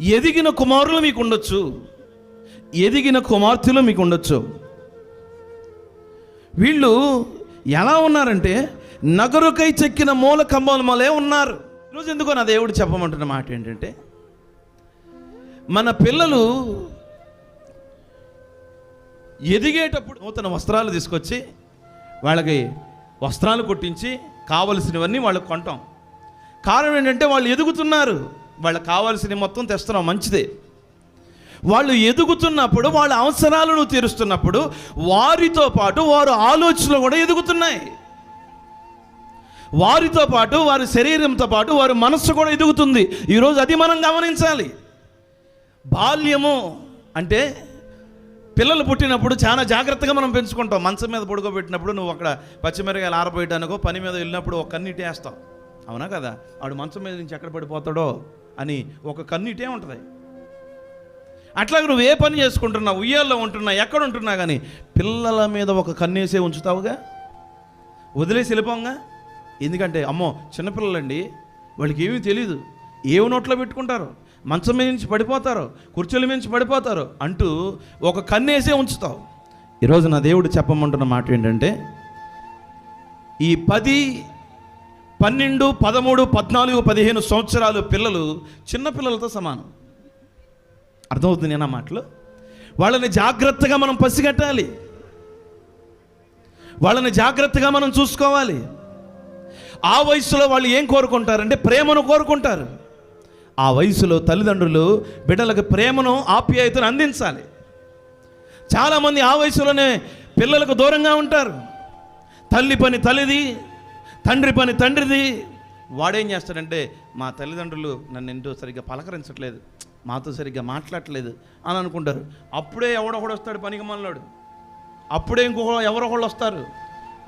ఎదిగిన కుమారులు మీకు ఉండొచ్చు ఎదిగిన కుమార్తెలు మీకు ఉండొచ్చు వీళ్ళు ఎలా ఉన్నారంటే నగరుకై చెక్కిన మూల కంబం మలే ఉన్నారు. ఈరోజు ఎందుకో నా దేవుడు చెప్పమంటున్న మాట ఏంటంటే మన పిల్లలు ఎదిగేటప్పుడు నూతన వస్త్రాలు తీసుకొచ్చి వాళ్ళకి వస్త్రాలు కొట్టించి కావలసినవన్నీ వాళ్ళకి కొంటాం. కారణం ఏంటంటే వాళ్ళు ఎదుగుతున్నారు. వాళ్ళకి కావాల్సిన మొత్తం తెస్తున్నాం మంచిదే. వాళ్ళు ఎదుగుతున్నప్పుడు వాళ్ళ అవసరాలను తీరుస్తున్నప్పుడు వారితో పాటు వారు ఆలోచనలు కూడా ఎదుగుతున్నాయి. వారితో పాటు వారి శరీరంతో పాటు వారి మనస్సు కూడా ఎదుగుతుంది. ఈరోజు అది మనం గమనించాలి. బాల్యము అంటే పిల్లలు పుట్టినప్పుడు చాలా జాగ్రత్తగా మనం పెంచుకుంటాం. మంచం మీద పడుకోబెట్టినప్పుడు నువ్వు అక్కడ పచ్చిమిరకాయలు ఆరబోయడానికో పని మీద వెళ్ళినప్పుడు ఒక కన్నీటి వేస్తావు అవునా కదా? ఆడు మంచం మీద నుంచి ఎక్కడ పడిపోతాడో? అని ఒక కన్నీటే ఉంటుంది. అట్లాగే నువ్వు ఏ పని చేసుకుంటున్నా ఉయ్యాల్లో ఉంటున్నా ఎక్కడ ఉంటున్నా కానీ పిల్లల మీద ఒక కన్నేసే ఉంచుతావుగా? వదిలేసి వెళ్ళిపోంగా? ఎందుకంటే అమ్మో చిన్నపిల్లలండి వాళ్ళకి ఏమీ తెలియదు ఏమి నోట్లో పెట్టుకుంటారు. మంచం మీద నుంచి పడిపోతారు కుర్చీల నుంచి పడిపోతారు అంటూ ఒక కన్నేసే ఉంచుతావు. ఈరోజు నా దేవుడు చెప్పమంటున్న మాట ఏంటంటే ఈ పది పన్నెండు పదమూడు పద్నాలుగు పదిహేను సంవత్సరాలు పిల్లలు చిన్న పిల్లలతో సమానం. అర్థమవుతుంది నేను ఆ మాటలు? వాళ్ళని జాగ్రత్తగా మనం పసిగట్టాలి. వాళ్ళని జాగ్రత్తగా మనం చూసుకోవాలి. ఆ వయసులో వాళ్ళు ఏం కోరుకుంటారంటే ప్రేమను కోరుకుంటారు. ఆ వయసులో తల్లిదండ్రులు బిడ్డలకు ప్రేమను ఆప్యాయతను అందించాలి. చాలామంది ఆ వయసులోనే పిల్లలకు దూరంగా ఉంటారు. తల్లి పని తల్లిది తండ్రి పని తండ్రిది. వాడేం చేస్తాడంటే మా తల్లిదండ్రులు నన్ను ఎంతో సరిగ్గా పలకరించట్లేదు? మాతో సరిగ్గా మాట్లాడట్లేదు అని అనుకుంటారు. అప్పుడే ఎవడొకడు వస్తాడు పనికి మనలోడు. అప్పుడే ఇంకొక ఎవరో ఒకళ్ళు వస్తారు.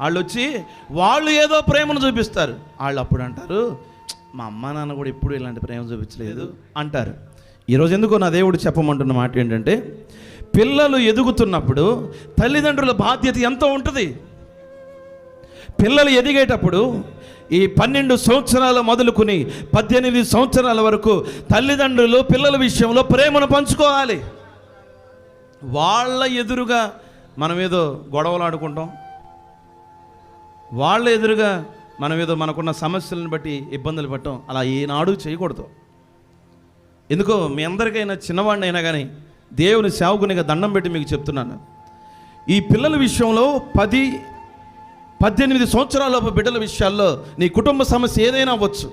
వాళ్ళు వచ్చి వాళ్ళు ఏదో ప్రేమను చూపిస్తారు. వాళ్ళు అప్పుడు అంటారు మా అమ్మ నాన్న కూడా ఎప్పుడు ఇలాంటి ప్రేమ చూపించలేదు అంటారు. ఈరోజు ఎందుకు నా దేవుడు చెప్పమంటున్న మాట ఏంటంటే పిల్లలు ఎదుగుతున్నప్పుడు తల్లిదండ్రుల బాధ్యత ఎంతో ఉంటుంది? పిల్లలు ఎదిగేటప్పుడు ఈ పన్నెండు సంవత్సరాలు మొదలుకుని పద్దెనిమిది సంవత్సరాల వరకు తల్లిదండ్రులు పిల్లల విషయంలో ప్రేమను పంచుకోవాలి. వాళ్ళ ఎదురుగా మనం ఏదో గొడవలు ఆడుకుంటాం. వాళ్ళ ఎదురుగా మనం ఏదో మనకున్న సమస్యలను బట్టి ఇబ్బందులు పడటం అలా ఏనాడు చేయకూడదు. ఎందుకో మీ అందరికైనా చిన్నవాడిని అయినా కానీ దేవుని సేవకునిగా దండం పెట్టి మీకు చెప్తున్నాను. ఈ పిల్లల విషయంలో పది పద్దెనిమిది సంవత్సరాలలోపు బిడ్డల విషయాల్లో నీ కుటుంబ సమస్య ఏదైనా అవ్వచ్చు.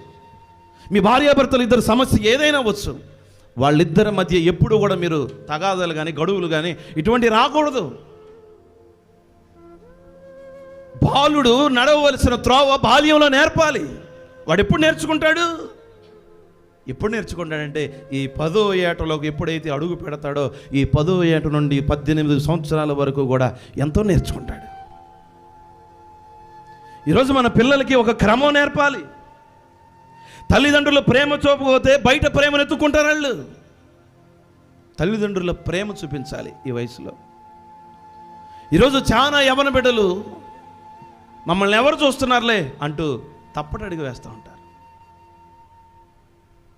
మీ భార్యాభర్తలు ఇద్దరు సమస్య ఏదైనా అవ్వచ్చు. వాళ్ళిద్దరి మధ్య ఎప్పుడు కూడా మీరు తగాదాలు కానీ గడువులు కానీ ఇటువంటి రాకూడదు. బాలుడు నడవవలసిన త్రోవ బాల్యంలో నేర్పాలి. వాడు ఎప్పుడు నేర్చుకుంటాడు? ఎప్పుడు నేర్చుకుంటాడంటే ఈ పదో ఏటలోకి ఎప్పుడైతే అడుగు పెడతాడో ఈ పదో ఏట నుండి పద్దెనిమిది సంవత్సరాల వరకు కూడా ఎంతో నేర్చుకుంటాడు. ఈరోజు మన పిల్లలకి ఒక క్రమం నేర్పాలి. తల్లిదండ్రుల ప్రేమ చూపకపోతే బయట ప్రేమను ఎత్తుకుంటారు వాళ్ళు. తల్లిదండ్రుల ప్రేమ చూపించాలి ఈ వయసులో. ఈరోజు చాలా యవన బిడ్డలు మమ్మల్ని ఎవరు చూస్తున్నారులే అంటూ తప్పట అడిగి వేస్తూ ఉంటారు.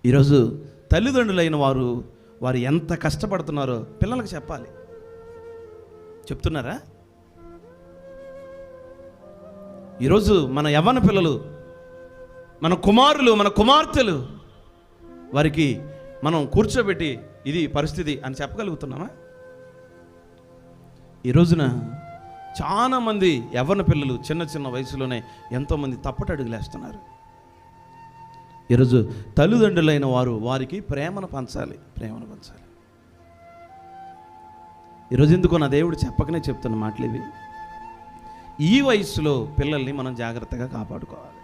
ఈరోజు తల్లిదండ్రులైన వారు వారు ఎంత కష్టపడుతున్నారో పిల్లలకు చెప్పాలి. చెప్తున్నారా? ఈరోజు మన యవ్వన పిల్లలు మన కుమారులు మన కుమార్తెలు వారికి మనం కూర్చోబెట్టి ఇది పరిస్థితి అని చెప్పగలుగుతున్నామా? ఈ రోజున చాలామంది యవ్వన పిల్లలు చిన్న చిన్న వయసులోనే ఎంతోమంది తప్పట అడుగులేస్తున్నారు ఈరోజు తల్లిదండ్రులైన వారు వారికి ప్రేమను పంచాలి ప్రేమను పంచాలి. ఈరోజు ఎందుకు నా దేవుడు చెప్పకనే చెప్తున్న మాటలు ఇవి. ఈ వయసులో పిల్లల్ని మనం జాగ్రత్తగా కాపాడుకోవాలి.